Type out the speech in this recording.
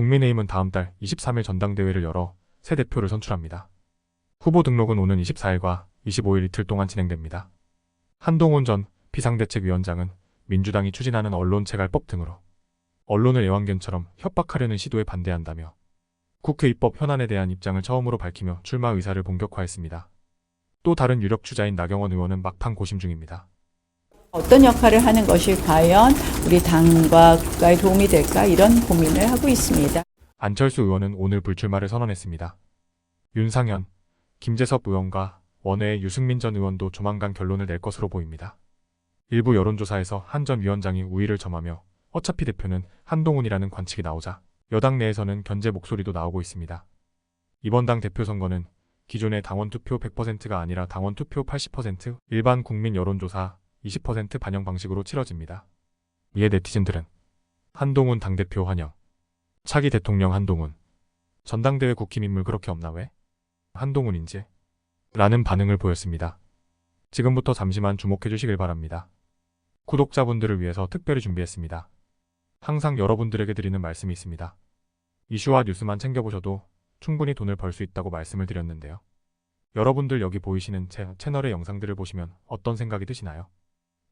국민의힘은 다음 달 23일 전당대회를 열어 새 대표를 선출합니다. 후보 등록은 오는 24일과 25일 이틀 동안 진행됩니다. 한동훈 전 비상대책위원장은 민주당이 추진하는 언론체갈법 등으로 언론을 애완견처럼 협박하려는 시도에 반대한다며 국회 입법 현안에 대한 입장을 처음으로 밝히며 출마 의사를 본격화했습니다. 또 다른 유력 주자인 나경원 의원은 막판 고심 중입니다. 어떤 역할을 하는 것이 과연 우리 당과 국가에 도움이 될까 이런 고민을 하고 있습니다. 안철수 의원은 오늘 불출마를 선언했습니다. 윤상현, 김재섭 의원과 원외의 유승민 전 의원도 조만간 결론을 낼 것으로 보입니다. 일부 여론조사에서 한 전 위원장이 우위를 점하며 어차피 대표는 한동훈이라는 관측이 나오자 여당 내에서는 견제 목소리도 나오고 있습니다. 이번 당 대표 선거는 기존의 당원 투표 100%가 아니라 당원 투표 80%, 일반 국민 여론조사 20% 반영 방식으로 치러집니다. 이에 네티즌들은 한동훈 당대표 환영, 차기 대통령 한동훈, 전당대회 국힘 인물 그렇게 없나 왜? 한동훈인지? 라는 반응을 보였습니다. 지금부터 잠시만 주목해 주시길 바랍니다. 구독자분들을 위해서 특별히 준비했습니다. 항상 여러분들에게 드리는 말씀이 있습니다. 이슈와 뉴스만 챙겨보셔도 충분히 돈을 벌 수 있다고 말씀을 드렸는데요. 여러분들 여기 보이시는 제 채널의 영상들을 보시면 어떤 생각이 드시나요?